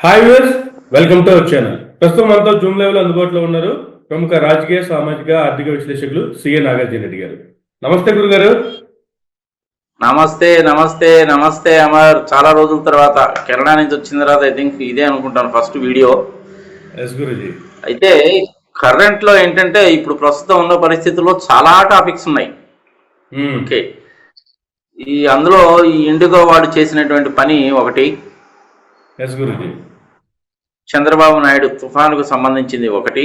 Hi viewers welcome to our channel ప్రస్తుతం మనతో Zoom లైవ్లో అందుబాటులో ఉన్నారు ప్రముఖ రాజకీయ సామాజిక ఆర్థిక విశ్లేషకులు సిఎన్ నాగార్జున రెడ్డి గారు. నమస్తే గురుగారు. నమస్తే నమస్తే నమస్తే అమర్. చాలా రోజుల తర్వాత కెనడా నుంచి వచ్చిన తర్వాత ఐ థింక్ ఇదే అనుకుంటాను ఫస్ట్ వీడియో ఎస్ గురుజీ. అయితే కరెంట్లో ఏంటంటే ఇప్పుడు ప్రస్తుతం ఉన్న పరిస్థితుల్లో చాలా టాపిక్స్ ఉన్నాయి. ఓకే ఈ అందులో ఈ ఇండిగో వాడు చేసినటువంటి పని ఒకటి. ఎస్ గురుజీ. చంద్రబాబు నాయుడు తుఫానుకు సంబంధించింది ఒకటి.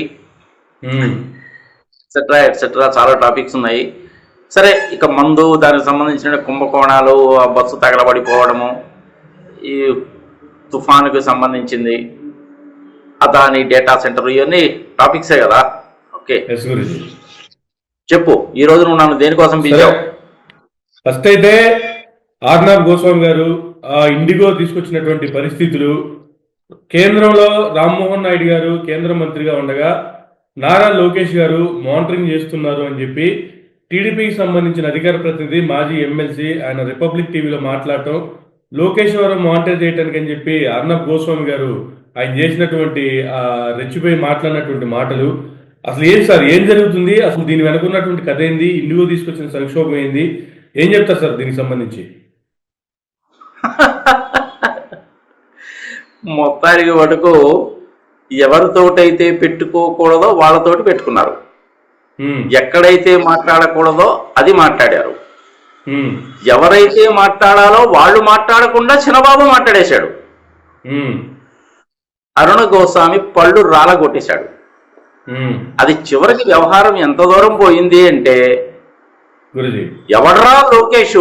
ఎట్సెట్రా ఎట్సెట్రా చాలా టాపిక్స్ ఉన్నాయి. సరే ఇక మందు దానికి సంబంధించిన కుంభకోణాలు ఆ బస్సు తగలబడిపోవడము ఈ తుఫానుకు సంబంధించింది అదాని డేటా సెంటర్ ఇవన్నీ టాపిక్సే కదా? ఓకే. చెప్పు ఈ రోజు నువ్వు నన్ను దేనికోసం పిలిచావు? ఫస్ట్ అయితే ఆర్నాబ్ గోస్వామి గారు ఇండిగో తీసుకొచ్చినటువంటి పరిస్థితులు కేంద్రంలో రామ్మోహన్ నాయుడు గారు కేంద్ర మంత్రిగా ఉండగా నారా లోకేష్ గారు మానిటరింగ్ చేస్తున్నారు అని చెప్పి టీడీపీకి సంబంధించిన అధికార ప్రతినిధి మాజీ ఎమ్మెల్సీ ఆయన రిపబ్లిక్ టీవీలో మాట్లాడటం లోకేష్ గారు మానిటర్ చేయడానికి అని చెప్పి అర్ణబ్ గోస్వామి గారు ఆయన చేసినటువంటి రెచ్చిపోయి మాట్లాడినటువంటి మాటలు. అసలు ఏం సార్ ఏం జరుగుతుంది? అసలు దీని వెనుకున్నటువంటి కథ ఏంది? ఇండిగో తీసుకొచ్చిన సంక్షోభం ఏంది? ఏం చెప్తారు సార్ దీనికి సంబంధించి? మొత్తానికి మటుకు ఎవరితోటైతే పెట్టుకోకూడదో వాళ్ళతోటి పెట్టుకున్నారు. ఎక్కడైతే మాట్లాడకూడదో అది మాట్లాడారు. ఎవరైతే మాట్లాడాలో వాళ్ళు మాట్లాడకుండా చిన్నబాబు మాట్లాడేశాడు. అరుణ గోస్వామి పళ్ళు రాలగొట్టేశాడు. అది చివరికి వ్యవహారం ఎంత దూరం పోయింది అంటే ఎవడ్రా లోకేష్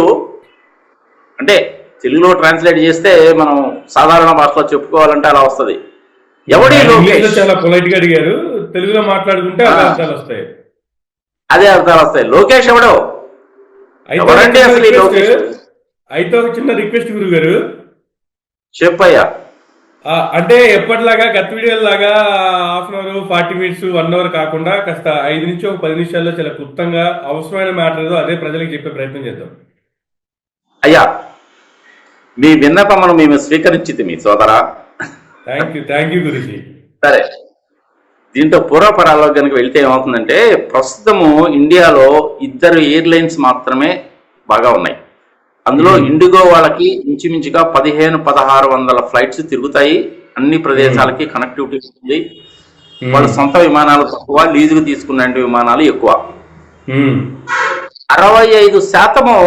అంటే తెలుగులో ట్రాన్స్లేట్ చేస్తే మనం సాధారణ భాషలో చెప్పుకోవాలంటే అలా వస్తది. ఎవడి లోకేష్? చాలా పొలైట్గా అడిగారు. తెలుగులో మాట్లాడుకుంటే. అర్థాలు వస్తాయి. అదే అర్థాలు వస్తాయి. లోకేష్ ఎవడో? ఎవరండి అసలు ఈ లోకేష్? అయితే ఒక చిన్న రిక్వెస్ట్ గురువు గారు చెప్పయ్యా అంటే ఎప్పటిలాగా గత వీడియో లాగా half an hour forty minutes one hour కాకుండా కాస్త ఐదు నుంచి ఒక పది నిమిషాల్లో చాలా క్లుప్తంగా అవసరమైన మ్యాటర్ ఏదో అదే ప్రజలకు చెప్పే ప్రయత్నం చేద్దాం. అయ్యా మీ విన్నపమును మేము స్వీకరించింది మీ సోదరా. Thank you thank you Guruji. సరే. దీంట్లో పూర్వపరాల్లో కనుక వెళ్తే ఏమవుతుందంటే ప్రస్తుతము ఇండియాలో ఇద్దరు ఎయిర్లైన్స్ మాత్రమే బాగా ఉన్నాయి. అందులో ఇండిగో వాళ్ళకి ఇంచుమించుగా పదిహేను పదహారు వందల ఫ్లైట్స్ తిరుగుతాయి. అన్ని ప్రదేశాలకి కనెక్టివిటీ ఉంది వాళ్ళ సొంత విమానాలు తక్కువ లీజుకు తీసుకున్న విమానాలు ఎక్కువ. అరవై ఐదు శాతము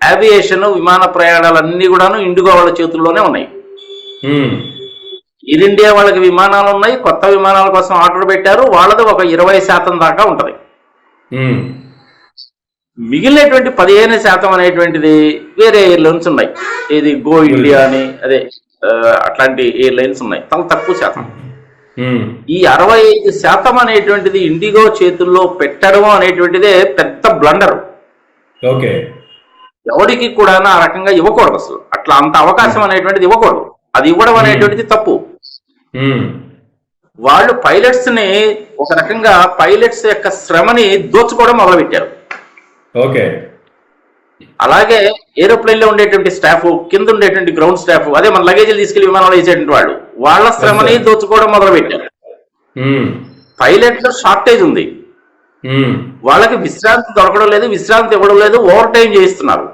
ఏవియేషన్ విమాన ప్రయాణాలన్నీ కూడాను ఇండిగో వాళ్ళ చేతుల్లోనే ఉన్నాయి. ఎయిర్ ఇండియా వాళ్ళకి విమానాలు ఉన్నాయి కొత్త విమానాల కోసం ఆర్డర్ పెట్టారు వాళ్ళది ఒక ఇరవై శాతం దాకా ఉంటది. మిగిలినటువంటి పదిహేను శాతం అనేటువంటిది వేరే ఎయిర్లైన్స్ ఉన్నాయి. ఇది గో ఇండియా అని అదే అట్లాంటి ఎయిర్లైన్స్ ఉన్నాయి. చాలా తక్కువ శాతం. ఈ అరవై ఐదు శాతం అనేటువంటిది ఇండిగో చేతుల్లో పెట్టడం అనేటువంటిదే పెద్ద బ్లండర్ ఓకే. ఎవరికి కూడా ఆ రకంగా ఇవ్వకూడదు అసలు. అట్లా అంత అవకాశం అనేటువంటిది ఇవ్వకూడదు. అది ఇవ్వడం అనేటువంటిది తప్పు. వాళ్ళు పైలట్స్ని ఒక రకంగా పైలట్స్ యొక్క శ్రమని దోచుకోవడం మొదలుపెట్టారు. ఓకే. అలాగే ఏరోప్లేన్లో ఉండేటువంటి స్టాఫ్ కింద ఉండేటువంటి గ్రౌండ్ స్టాఫ్ అదే మన లగేజీలు తీసుకెళ్ళి విమానంలో వేసేటువంటి వాళ్ళు వాళ్ళ శ్రమని. దోచుకోవడం మొదలు పెట్టారు ఉమ్, పైలట్లో షార్టేజ్ ఉంది. వాళ్ళకి విశ్రాంతి దొరకడం లేదు విశ్రాంతి ఇవ్వడం లేదు ఓవర్ టైం చేయిస్తున్నారు.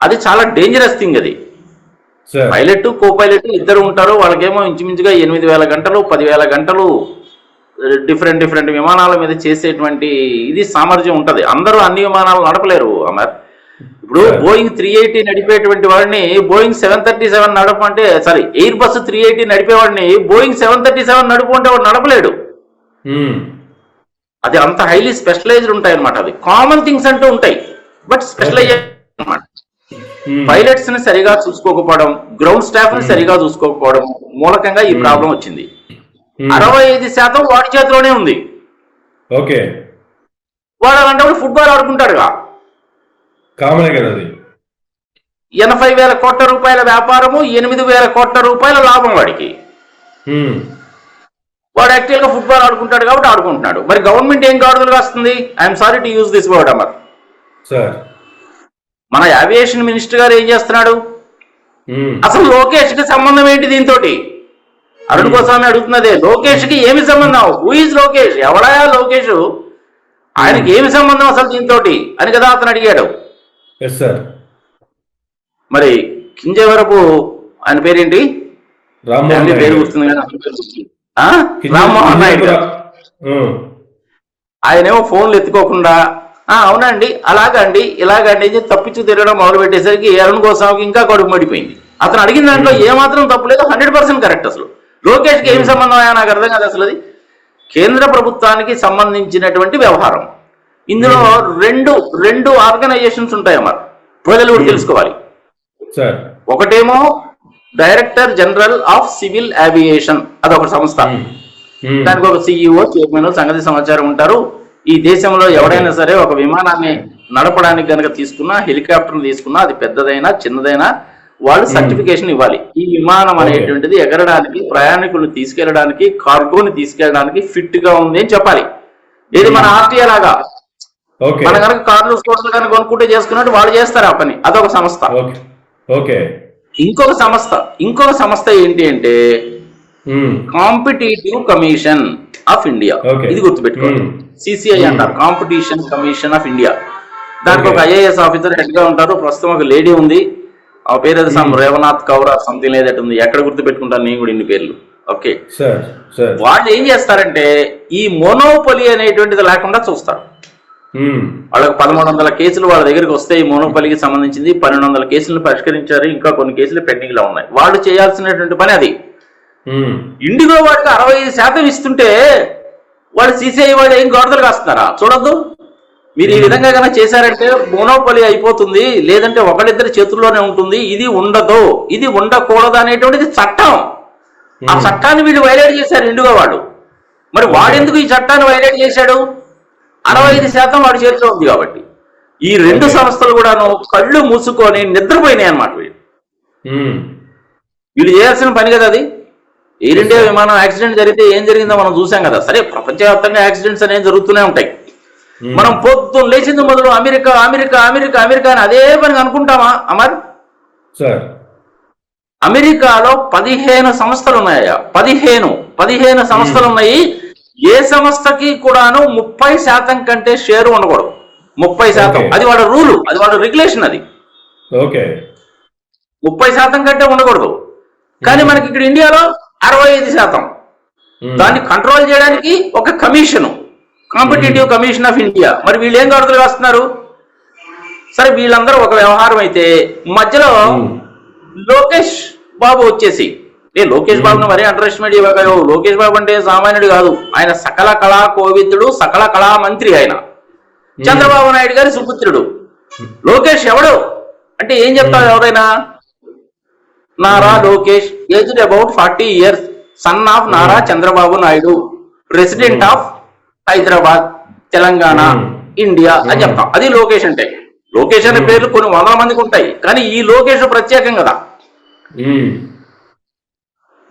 అది చాలా డేంజరస్ థింగ్ అది. పైలట్ కో పైలట్ ఇద్దరు ఉంటారు వాళ్ళకేమో ఇంచుమించుగా ఎనిమిది వేల గంటలు పదివేల గంటలు డిఫరెంట్ డిఫరెంట్ విమానాల మీద చేసేటువంటి ఇది సామర్థ్యం ఉంటది. అందరూ అన్ని విమానాలు నడపలేరు అమర్. ఇప్పుడు. బోయింగ్ త్రీ ఎయిటీ నడిపేటువంటి వాడిని బోయింగ్ సెవెన్ థర్టీ సెవెన్ నడపమంటే sorry Airbus three eighty నడిపేవాడిని బోయింగ్ సెవెన్ థర్టీ సెవెన్ నడుపుకుంటే వాడు నడపలేడు. అది అంత హైలీ స్పెషలైజ్డ్ ఉంటాయి అనమాట అది కామన్ థింగ్స్ అంటూ ఉంటాయి. బట్ స్పెషలైజ్ అనమాట పైలట్స్ని సరిగా చూసుకోకపోవడం గ్రౌండ్ స్టాఫ్ని సరిగా చూసుకోకపోవడం మూలకంగా ఈ ప్రాబ్లం వచ్చింది. ఉమ్, అరవై ఐదు శాతం వాడి చేతిలోనే ఉంది. ఓకే వాడు అలాంటప్పుడు ఫుట్బాల్ ఆడుకుంటాడుగా. కామనే కదా అది. ఎనభై వేల కోట్ల రూపాయల వ్యాపారము ఎనిమిది వేల కోట్ల రూపాయల లాభం వాడికి. వాడు యాక్చువల్గా ఫుట్బాల్ ఆడుకుంటాడు కాబట్టి ఆడుకుంటున్నాడు. మరి గవర్నమెంట్ ఏం గాడుదలు కాస్తుంది I'm sorry to use this word Amar sir మన ఏవియేషన్ మినిస్టర్ గారు ఏం చేస్తున్నాడు? ఉమ్, అసలు లోకేష్కి సంబంధం ఏంటి దీంతో అరుణ్ గోస్వామి అడుగుతున్నదే లోకేష్కి ఏమి సంబంధం? Who is Lokesh? ఎవడయా లోకేష్? ఆయనకి ఏమి సంబంధం అసలు దీంతో అని కదా అతను అడిగాడు. మరి కింజవరపు ఆయన పేరేంటి? పేరు. గుర్తుంది కానీ రామ్మోహన్ నాయుడు గారు. ఆయనేమో ఫోన్లు ఎత్తుకోకుండా ఆ అవునండి అలాగండి ఇలాగండి తప్పించు తిరగడం మొదలు పెట్టేసరికి అరుణ్ గోస్వామికి ఇంకా కడుపు మడిపోయింది. అతను అడిగిన దాంట్లో ఏమాత్రం తప్పు లేదు హండ్రెడ్ పర్సెంట్ కరెక్ట్ అసలు. లోకేష్కి ఏమి సంబంధం అయ్యా? నాకు అర్థం కాదు అసలు అది. కేంద్ర ప్రభుత్వానికి సంబంధించినటువంటి వ్యవహారం. ఇందులో రెండు రెండు ఆర్గనైజేషన్స్ ఉంటాయి అన్నమాట ప్రజలు కూడా తెలుసుకోవాలి. ఒకటేమో director general of civil aviation అదొక సంస్థ. దానికి ఒక సిఇఓ చైర్మన్ సంగతి సమాచారం ఉంటారు. ఈ దేశంలో ఎవడైనా సరే ఒక విమానాన్ని నడపడానికి కనుక తీసుకున్నా హెలికాప్టర్ తీసుకున్నా అది పెద్దదైనా చిన్నదైనా వాళ్ళు సర్టిఫికేషన్ ఇవ్వాలి. ఈ విమానం అనేటువంటిది ఎగరడానికి ప్రయాణికులను తీసుకెళ్ళడానికి కార్గోని తీసుకెళ్ళడానికి ఫిట్గా ఉంది అని చెప్పాలి. ఇది మన ఆర్టీఏ లాగా. మన కనుక కార్లు స్కూటర్లు కనుక కొనుక్కుంటే చేసుకున్నట్టు వాళ్ళు చేస్తారు ఆ పని. అదొక సంస్థ. ఓకే. ఇంకొక సంస్థ ఇంకొక సంస్థ ఏంటి అంటే కాంపిటేటివ్ కమిషన్ ఆఫ్ ఇండియా. ఇది గుర్తుపెట్టుకోండి. Hmm. సిసిఐ అంటారు. కాంపిటీషన్ కమిషన్ ఆఫ్ ఇండియా దాంట్లో ఒక. ఐఏఎస్ ఆఫీసర్ హెడ్గా ఉంటారు. ప్రస్తుతం ఒక లేడీ ఉంది. ఆ పేరు ఏదో సమ్ రేవనాథ్ కౌర్ సంథింగ్ లేదట్ ఉంది. ఎక్కడ గుర్తుపెట్టుకుంటాను నేను కూడా ఇన్ని పేర్లు. ఓకే వాళ్ళు ఏం చేస్తారంటే ఈ మోనోపలి అనేటువంటిది లేకుండా చూస్తారు. వాళ్ళకి పదమూడు వందల కేసులు వాళ్ళ దగ్గరికి వస్తే ఈ మోనోపలికి సంబంధించింది పన్నెండు వందల కేసులను పరిష్కరించారు ఇంకా కొన్ని కేసులు పెండింగ్లో ఉన్నాయి. వాళ్ళు చేయాల్సినటువంటి పని అది. ఇండిగో వాడికి అరవై ఐదు శాతం ఇస్తుంటే వాడు సీసీఐ వాడు ఏం గొడవలు కాస్తున్నారా? చూడొద్దు. మీరు ఈ విధంగా కనుక చేశారంటే మోనోపలి అయిపోతుంది లేదంటే ఒకళ్ళిద్దరి చేతుల్లోనే ఉంటుంది ఇది ఉండదు. ఇది ఉండకూడదు అనేటువంటిది చట్టం. ఆ చట్టాన్ని వీళ్ళు వైలేట్ చేశారు ఇండిగో వాడు మరి వాడెందుకు ఈ చట్టాన్ని వైలేట్ చేశాడు? అరవై ఐదు శాతం వాడి చేతిలో ఉంది కాబట్టి. ఈ రెండు. సంస్థలు కూడాను కళ్ళు మూసుకొని నిద్రపోయినాయి అన్నమాట వీళ్ళు. వీళ్ళు చేయాల్సిన పని కదా అది? ఎయిర్ ఇండియా విమానం యాక్సిడెంట్ జరిగితే ఏం జరిగిందో మనం చూసాం కదా. సరే ప్రపంచవ్యాప్తంగా యాక్సిడెంట్స్ అనేవి జరుగుతూనే ఉంటాయి. మనం పొద్దున్న లేచింది మొదలు అమెరికా అమెరికా అమెరికా అమెరికా అని అదే పని అనుకుంటామా అమర్? సార్ అమెరికాలో పదిహేను సంస్థలు ఉన్నాయా పదిహేను పదిహేను సంస్థలు ఉన్నాయి. ఏ సంస్థకి కూడాను ముప్పై శాతం కంటే షేర్ ఉండకూడదు. ముప్పై శాతం. అది వాళ్ళ రూలు. అది వాళ్ళ రెగ్యులేషన్ అది. ఓకే. ముప్పై శాతం కంటే ఉండకూడదు. కానీ మనకి ఇక్కడ ఇండియాలో అరవై ఐదు శాతం. ఉమ్, దాన్ని కంట్రోల్ చేయడానికి ఒక commission. Competitive commission of India మరి వీళ్ళు ఏం గడతలు వేస్తున్నారు సరే వీళ్ళందరూ ఒక వ్యవహారం అయితే మధ్యలో ఉమ్, లోకేష్ బాబు వచ్చేసి ఏ లోకేష్ బాబును మరీ అండర్ ఎస్టిమేట్ ఇవ్వగలవు లోకేష్ బాబు అంటే సామాన్యుడు కాదు. ఆయన సకల కళా కోవిదుడు సకల కళా మంత్రి ఆయన. చంద్రబాబు నాయుడు గారి సుపుత్రుడు. లోకేష్ ఎవడు? అంటే ఏం చెప్తారు ఎవరైనా? Nara Lokesh aged about forty years son of Nara Chandrababu Naidu president of Hyderabad Telangana. India అని చెప్తాం. అది లోకేష్ అంటే. లోకేష్ అనే పేర్లు కొన్ని వందల మందికి ఉంటాయి. కానీ ఈ లోకేష్ ప్రత్యేకం కదా.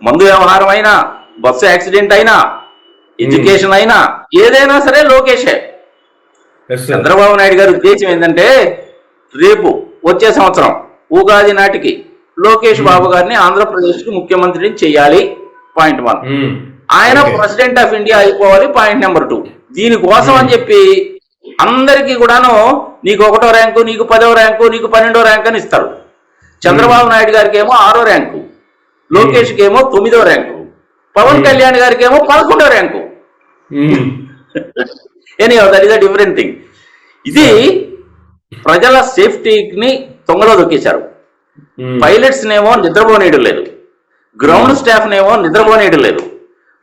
మందు వ్యవహారం అయినా బస్సు యాక్సిడెంట్ అయినా ఎడ్యుకేషన్ అయినా ఏదైనా సరే లోకేషే. చంద్రబాబు నాయుడు గారి ఉద్దేశం ఏంటంటే రేపు వచ్చే సంవత్సరం ఉగాది నాటికి లోకేష్ బాబు గారిని ఆంధ్రప్రదేశ్కి ముఖ్యమంత్రిని చేయాలి పాయింట్ వన్. ఉమ్, ఆయన. ప్రెసిడెంట్ ఆఫ్ ఇండియా అయిపోవాలి పాయింట్ నెంబర్ టూ. దీనికోసం అని చెప్పి అందరికీ కూడాను నీకు ఒకటో ర్యాంకు నీకు పదో ర్యాంకు నీకు పన్నెండో ర్యాంక్ అని ఇస్తారు. చంద్రబాబు నాయుడు గారికి ఏమో ఆరో ర్యాంకు. లోకేష్కి ఏమో తొమ్మిదో ర్యాంకు పవన్ కళ్యాణ్ గారికి ఏమో పదకొండో rank. Any that is a different thing ఇది ప్రజల సేఫ్టీని తొంగలో దొక్కేశారు. పైలట్స్ నేమో నిద్రపోనేయడం లేదు గ్రౌండ్ స్టాఫ్ నేమో నిద్రపోనేయడం లేదు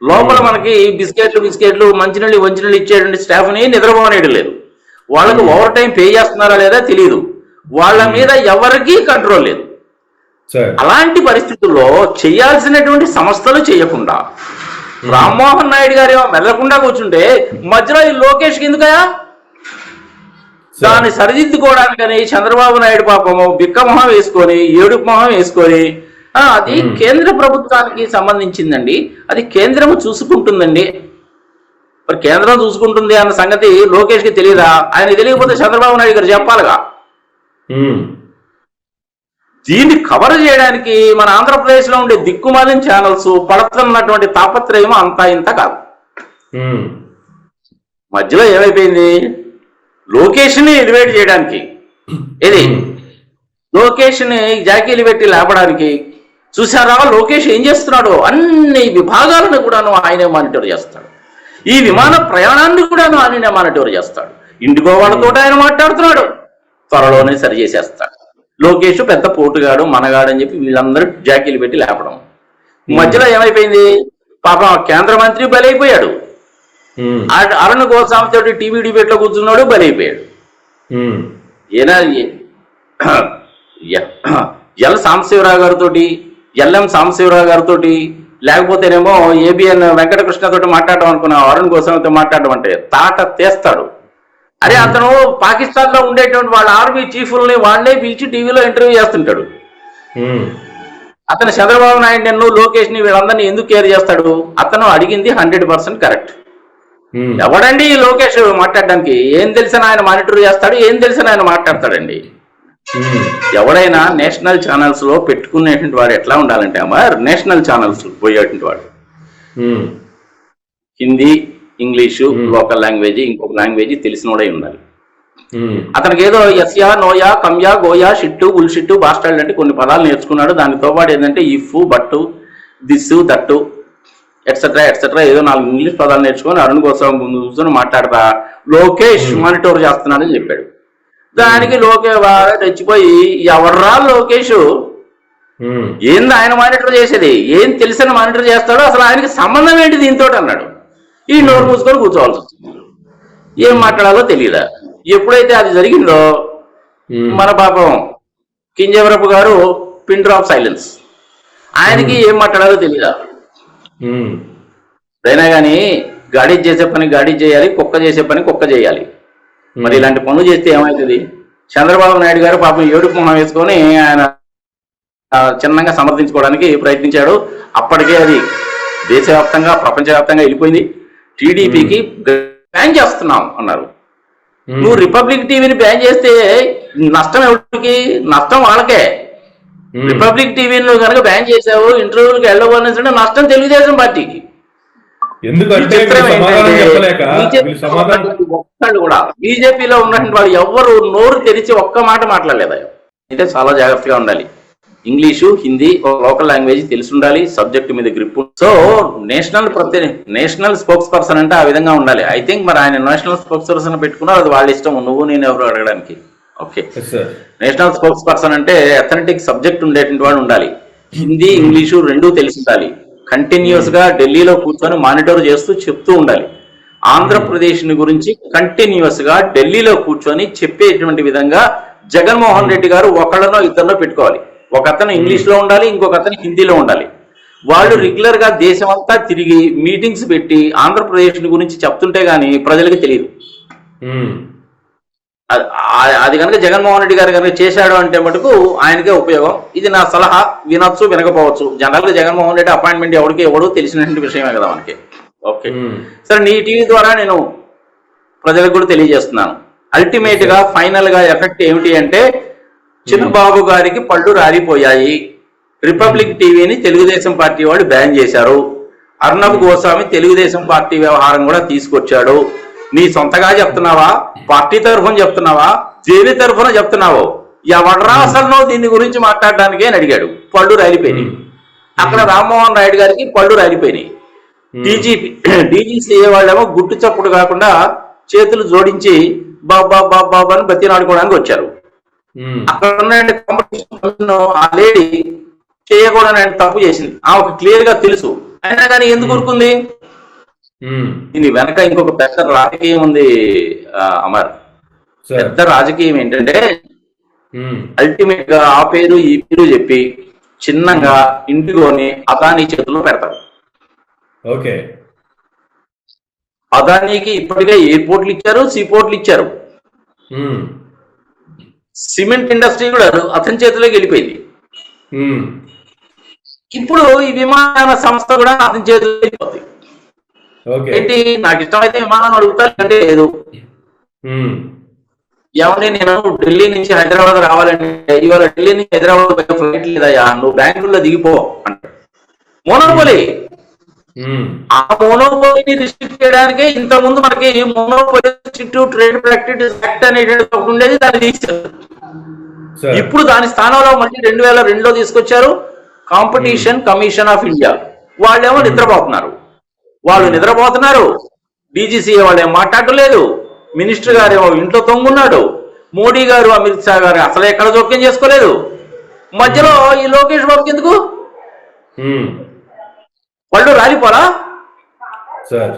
లోపల మనకి బిస్కెట్లు బిస్కెట్లు మంచినీళ్ళు మంచినీళ్ళు ఇచ్చేటువంటి స్టాఫ్ని నిద్రపోనేయడం లేదు వాళ్ళకి ఓవర్ టైం పే చేస్తున్నారా లేదా తెలియదు వాళ్ళ మీద ఎవరికీ కంట్రోల్ లేదు. అలాంటి పరిస్థితుల్లో చేయాల్సినటువంటి సంస్థలు చేయకుండా రామ్మోహన్ నాయుడు గారు మెదలకుండా కూర్చుంటే మధ్యలో ఈ లోకేష్ ఎందుకయా దాన్ని సరిదిద్దుకోవడానికని చంద్రబాబు నాయుడు పాపము బిక్క మొహం వేసుకొని ఏడుపు మొహం వేసుకొని అది మ్మ్. కేంద్ర ప్రభుత్వానికి సంబంధించిందండి. అది కేంద్రము చూసుకుంటుందండి. మరి కేంద్రం చూసుకుంటుంది అన్న సంగతి లోకేష్కి తెలియదా ఆయన తెలియకపోతే చంద్రబాబు నాయుడు గారు చెప్పాలిగా? ఉమ్, దీన్ని కవర్ చేయడానికి మన ఆంధ్రప్రదేశ్లో ఉండే దిక్కుమాలిన ఛానల్స్ పడుతున్నటువంటి తాపత్రయం అంతా ఇంత కాదు. మధ్యలో ఏమైపోయింది? లోకేష్ని ఎలివేట్ చేయడానికి. ఇది లోకేష్ని జాకీలు పెట్టి లేపడానికి. చూసారా లోకేష్ ఏం చేస్తున్నాడు? అన్ని విభాగాలను కూడాను ఆయనే మానిటర్ చేస్తాడు. ఈ విమాన ప్రయాణాన్ని కూడాను ఆయనే మానిటర్ చేస్తాడు. ఇండిగో వాళ్ళతో ఆయన మాట్లాడుతున్నాడు. త్వరలోనే సరి చేసేస్తాడు. లోకేష్ పెద్ద పోటుగాడు మనగాడు అని చెప్పి వీళ్ళందరూ జాకీలు పెట్టి లేపడం. మధ్యలో ఏమైపోయింది? పాపం కేంద్ర మంత్రి బలైపోయాడు. అరుణ్ గోస్వామి తోటి టీవీ డిబేట్లో కూర్చున్నాడు బలైపోయాడు. ఏనా ఎల్ సాంబశివరావు గారితో ఎల్ఎం సాంబశివరావు గారితో లేకపోతేనేమో ఏబిఎన్ వెంకటకృష్ణ తోటి మాట్లాడడం అనుకున్నా అరుణ్ గోస్వామితో మాట్లాడడం అంటే తాట తీస్తాడు. అరే అతను పాకిస్తాన్లో ఉండేటువంటి వాళ్ళ ఆర్మీ చీఫ్లని వాళ్ళే పిలిచి టీవీలో ఇంటర్వ్యూ చేస్తుంటాడు. అతను చంద్రబాబు నాయుడు నన్ను లోకేష్ని వీళ్ళందరినీ ఎందుకు కేర్ చేస్తాడు? అతను అడిగింది హండ్రెడ్ పర్సెంట్ కరెక్ట్. ఎవడండి ఈ లోకేష్ మాట్లాడడానికి? ఏం తెలిసిన ఆయన మానిటర్ చేస్తాడు ఏం తెలిసిన ఆయన మాట్లాడతాడండి. ఎవడైనా నేషనల్ ఛానల్స్లో పెట్టుకునేటువంటి వాడు ఎట్లా ఉండాలంటే అమర్ నేషనల్ ఛానల్స్ పోయేటువంటి వాడు. హిందీ ఇంగ్లీషు. లోకల్ లాంగ్వేజ్ ఇంకొక లాంగ్వేజ్ తెలిసినోడే ఉండాలి. అతనికి ఏదో ఎస్యా నోయా కమ్యా గోయా షిట్టు బుల్షిట్టు బాస్టాయిల్ అంటే కొన్ని పదాలు నేర్చుకున్నాడు. దానితో పాటు ఏంటంటే if but this that etcetera etcetera ఏదో నాలుగు ఇంగ్లీష్ పదాలు నేర్చుకొని అరుణ్ కోసం ముందు కూర్చొని మాట్లాడతా. లోకేష్ మానిటోర్ చేస్తున్నాడని చెప్పాడు. దానికి లోకే బాగా తెచ్చిపోయి ఎవర్రా లోకేష్? ఏంది ఆయన మానిటర్ చేసేది? ఏం తెలిసిన మానిటర్ చేస్తాడో అసలు ఆయనకి సంబంధం ఏంటి దీంతో అన్నాడు. ఈ నోరు మూసుకొని కూర్చోవాల్సి వచ్చింది ఏం మాట్లాడాలో తెలియదా ఎప్పుడైతే అది జరిగిందో మన పాపం కింజవరపు గారు పిన్ డ్రాప్ సైలెన్స్. ఆయనకి ఏం మాట్లాడాలో తెలియదా అయినా కానీ గాడి చేసే పని గాడి చేయాలి కుక్క చేసే పని కుక్క చేయాలి. మరి ఇలాంటి పనులు చేస్తే ఏమవుతుంది చంద్రబాబు నాయుడు గారు పాపం ఏడుపు మొహం వేసుకొని ఆయన చిన్నగా సమర్థించుకోవడానికి ప్రయత్నించాడు. అప్పటికే అది దేశవ్యాప్తంగా ప్రపంచవ్యాప్తంగా వెళ్ళిపోయింది. టీడీపీకి బ్యాన్ చేస్తున్నాం అన్నారు. నువ్వు రిపబ్లిక్ టీవీని బ్యాన్ చేస్తే నష్టం ఎవరికి? నష్టం వాళ్ళకే. రిపబ్లిక్ టీవీని నువ్వు కనుక బ్యాన్ చేసావు ఇంటర్వ్యూలకు వెళ్ళవు అనేసి నష్టం తెలుగుదేశం పార్టీకి. ఎందుకంటే ఒక్కళ్ళు కూడా బీజేపీలో ఉన్నటువంటి వాళ్ళు ఎవ్వరు నోరు తెరిచి ఒక్క మాట మాట్లాడలేదు అయితే చాలా జాగ్రత్తగా ఉండాలి. ఇంగ్లీషు హిందీ లోకల్ లాంగ్వేజ్ తెలిసి ఉండాలి సబ్జెక్ట్ మీద గ్రిప్ సో నేషనల్ ప్రతి నేషనల్ స్పోక్స్ పర్సన్ అంటే ఆ విధంగా ఉండాలి. ఐ థింక్ మరి ఆయన నేషనల్ స్పోక్స్ పర్సన్ పెట్టుకున్నారు అది వాళ్ళ ఇష్టం. నువ్వు నేను ఎవరు అడగడానికి? ఓకే. నేషనల్ స్పోక్స్ పర్సన్ అంటే అథెంటిక్ సబ్జెక్ట్ ఉండేటువంటి వాడు ఉండాలి. హిందీ ఇంగ్లీషు రెండూ తెలిసి ఉండాలి కంటిన్యూస్గా ఢిల్లీలో కూర్చొని మానిటర్ చేస్తూ చెప్తూ ఉండాలి. ఆంధ్రప్రదేశ్ గురించి కంటిన్యూస్గా ఢిల్లీలో కూర్చొని చెప్పేటువంటి విధంగా జగన్మోహన్ రెడ్డి గారు ఒకళ్ళనో ఇద్దరినో పెట్టుకోవాలి. ఒక అతను ఇంగ్లీష్లో ఉండాలి ఇంకొక అతను హిందీలో ఉండాలి. వాళ్ళు రెగ్యులర్గా దేశం అంతా తిరిగి మీటింగ్స్ పెట్టి ఆంధ్రప్రదేశ్ గురించి చెప్తుంటే గానీ ప్రజలకు తెలియదు. ఉమ్, అది- కనుక జగన్మోహన్ రెడ్డి గారు కనుక చేశాడు అంటే మటుకు ఆయనకే ఉపయోగం. ఇది నా సలహా వినొచ్చు వినకపోవచ్చు. జనరల్గా జగన్మోహన్ రెడ్డి అపాయింట్మెంట్ ఎవరికి ఎవడు తెలిసినటువంటి విషయమే కదా మనకి. ఓకే. సరే నీ టీవీ ద్వారా నేను ప్రజలకు కూడా తెలియజేస్తున్నాను. అల్టిమేట్గా ఫైనల్గా ఎఫెక్ట్ ఏమిటి అంటే చిన్నబాబు గారికి పళ్ళు రాలిపోయాయి. రిపబ్లిక్ టీవీని తెలుగుదేశం పార్టీ వాళ్ళు బ్యాన్ చేశారు. అర్ణబ్ గోస్వామి తెలుగుదేశం పార్టీ వ్యవహారం కూడా తీసుకొచ్చాడు. నీ సొంతగా చెప్తున్నావా? పార్టీ తరఫున చెప్తున్నావా? దేని తరఫున చెప్తున్నావో? ఎవడ్రా అసలు నువ్వు దీని గురించి మాట్లాడడానికి అని అడిగాడు. పళ్ళు రాలిపోయినాయి. అక్కడ రామ్మోహన్ రాయుడు గారికి పళ్ళు రాలిపోయినాయి. డీజీపీ డీజీసీఏ వాళ్ళేమో గుట్టు చప్పుడు కాకుండా చేతులు జోడించి బాబా బాబా బాబా అని బతినాడుకోవడానికి వచ్చారు. అక్కడ ఉన్న కాంపిటీషన్ ఆ లేడీ చేయకూడని తప్పు చేసింది. ఆమెకు క్లియర్గా తెలుసు. అయినా కానీ ఎందుకు ఊరుకుంది? దీని వెనక ఇంకొక పెద్ద రాజకీయం ఉంది ఆ, అమర్. పెద్ద రాజకీయం ఏంటంటే అల్టిమేట్గా ఆ పేరు ఈ పేరు చెప్పి చిన్నగా ఇంటిలోని అదానీ చేతుల్లో పెడతారు. ఓకే. అదానీకి ఇప్పటికే ఎయిర్పోర్ట్లు ఇచ్చారు సీపోర్ట్లు ఇచ్చారు. సిమెంట్ ఇండస్ట్రీ కూడా అతని చేతిలోకి వెళ్ళిపోయింది. ఇప్పుడు ఈ విమాన సంస్థ కూడా అతని చేతిలోకి వెళ్ళిపోతుంది ఏంటి? నాకు ఇష్టమైతే విమానం అడుగుతా అంటే లేదు. ఏమని నేను ఢిల్లీ నుంచి హైదరాబాద్ రావాలంటే ఇవాళ ఢిల్లీ నుంచి హైదరాబాద్ ఫ్లైట్ లేదయ్యా నువ్వు బెంగళూరులో దిగిపో అంటాడు. మోనోపోలి ఆ మోనోపోలీని రిస్ట్రిక్ట్ చేయడానికే ఇంత ముందు మనకి మోనోపోలీ ట్రేడ్ ప్రాక్టీస్ యాక్ట్ అనేటువంటి ఒకటి ఉండేది దాన్ని తీశారు. ఇప్పుడు దాని స్థానంలో మళ్ళీ రెండు వేల రెండులో తీసుకొచ్చారు కాంపిటీషన్ కమిషన్ ఆఫ్ ఇండియా వాళ్ళేమో నిద్రపోతున్నారు. వాళ్ళు నిద్రపోతున్నారు. డీజీసీ వాళ్ళు ఏం మాట్లాడటం లేదు. మినిస్టర్ గారు ఏమో ఇంట్లో తొంగున్నాడు. మోడీ గారు అమిత్ షా గారు అసలు ఎక్కడ జోక్యం చేసుకోలేదు. మధ్యలో ఈ లోకేష్ బాబుకి ఎందుకు? వాళ్ళు రాలిపోరా? సార్.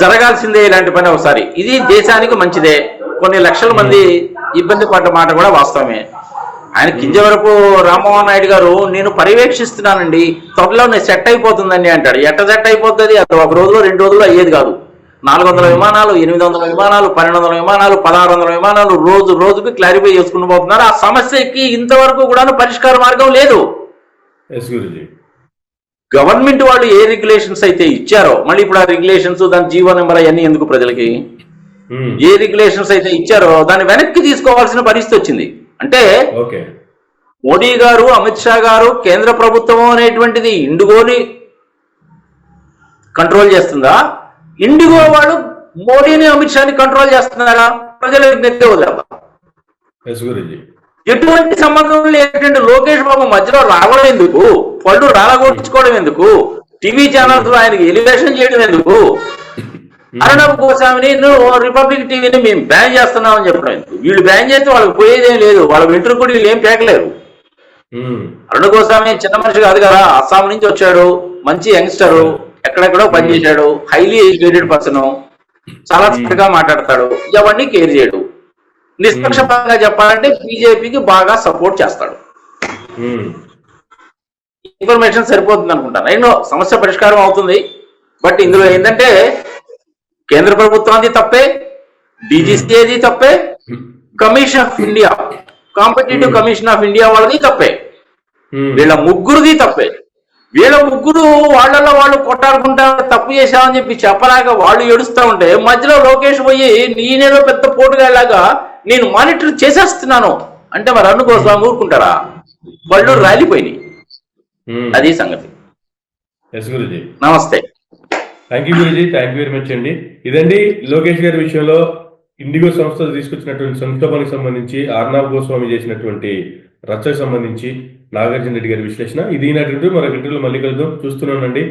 జరగాల్సిందే ఇలాంటి పని ఒకసారి. ఇది దేశానికి మంచిదే. కొన్ని లక్షల మంది ఇబ్బంది పడ్డ మాట కూడా వాస్తవమే. ఆయన కింద వరకు రామ్మోహన్ నాయుడు గారు నేను పర్యవేక్షిస్తున్నానండి. త్వరలో నేను సెట్ అయిపోతుందండి అంటాడు. ఎట్ట సెట్ అయిపోతుంది? అది ఒక రోజులో రెండు రోజుల్లో అయ్యేది కాదు. నాలుగు వందల విమానాలు ఎనిమిది వందల విమానాలు పన్నెండు వందల విమానాలు పదహారు వందల విమానాలు రోజు రోజుకి క్లారిఫై చేసుకుని పోతున్నారు. ఆ సమస్యకి ఇంతవరకు కూడా పరిష్కార మార్గం లేదు. గవర్నమెంట్ వాళ్ళు ఏ రెగ్యులేషన్స్ అయితే ఇచ్చారో మళ్ళీ ఇప్పుడు ఆ రెగ్యులేషన్స్ దాని జీవో నెంబర్ అవన్నీ ఎందుకు ప్రజలకి? ఏ రెగ్యులేషన్స్ అయితే ఇచ్చారో దాన్ని వెనక్కి తీసుకోవాల్సిన పరిస్థితి వచ్చింది. అంటే ఓకే. మోడీ గారు అమిత్ షా గారు కేంద్ర ప్రభుత్వం అనేటువంటిది ఇండిగోని కంట్రోల్ చేస్తుందా? ఇండిగో వాళ్ళు మోడీని అమిత్ షాని కంట్రోల్ చేస్తున్నారా? ప్రజలకు నెత్తే వదిలేదా ఎటువంటి సంబంధం లేనటువంటి లోకేష్ బాబు మధ్యలో రావడం ఎందుకు? పళ్ళు రాలగొట్టించుకోవడం ఎందుకు? టీవీ ఛానల్స్లో ఆయనకి ఎలివేషన్ చేయడం ఎందుకు? అరుణబ్ గోస్వామిని నువ్వు రిపబ్లిక్ టీవీని మేము బ్యాన్ చేస్తున్నామని చెప్పడం ఎందుకు? వీళ్ళు బ్యాన్ చేస్తే వాళ్ళకి పోయేదేం లేదు. వాళ్ళ వెంట్రుకు కూడా వీళ్ళు ఏం పేకలేరు అరుణ గోస్వామి చిన్న మనిషి కాదు కదా. అస్సాం నుంచి వచ్చాడు. మంచి యంగ్స్టర్. ఎక్కడెక్కడో పనిచేశాడు హైలీ ఎడ్యుకేటెడ్ పర్సన్. చాలా చక్కగా మాట్లాడతాడు. ఎవరిని కేర్ చేయడు. నిష్పక్షపాతంగా చెప్పాలంటే బీజేపీకి బాగా సపోర్ట్ చేస్తాడు. ఇన్ఫర్మేషన్ సరిపోతుంది అనుకుంటాను. ఎన్నో సమస్య పరిష్కారం అవుతుంది. బట్ ఇందులో ఏంటంటే కేంద్ర ప్రభుత్వానికి తప్పే డీజీసీ తప్పే commission of India competitive commission of India వాళ్ళది తప్పే. వీళ్ళ ముగ్గురుది తప్పే. వీళ్ళ ముగ్గురు వాళ్ళలో వాళ్ళు కొట్టాడుకుంటా తప్పు చేశామని చెప్పి చెప్పలేక వాళ్ళు ఏడుస్తా ఉంటే మధ్యలో లోకేష్ పోయి నేనేదో పెద్ద పోటుగాళ్ళగా నేను మానిటర్ చేసేస్తున్నాను. అంటే మరి అన్ను కోసం ఊరుకుంటారా? వాళ్ళు రాలిపోయినాయి. అది సంగతి. నమస్తే. థ్యాంక్ యూ గురుజీ థ్యాంక్ యూ వెరీ మచ్ అండి. ఇదండి లోకేష్ గారి విషయంలో ఇండిగో సంస్థ తీసుకొచ్చినటువంటి సంక్షోభానికి సంబంధించి ఆర్నాబ్ గోస్వామి చేసినటువంటి రచ్చకు సంబంధించి నాగార్జున రెడ్డి గారి విశ్లేషణ. ఇది ఇంటర్వ్యూ. మరొక ఇంటర్వ్యూలో మళ్ళీ కలుద్దాం. చూస్తున్నానండి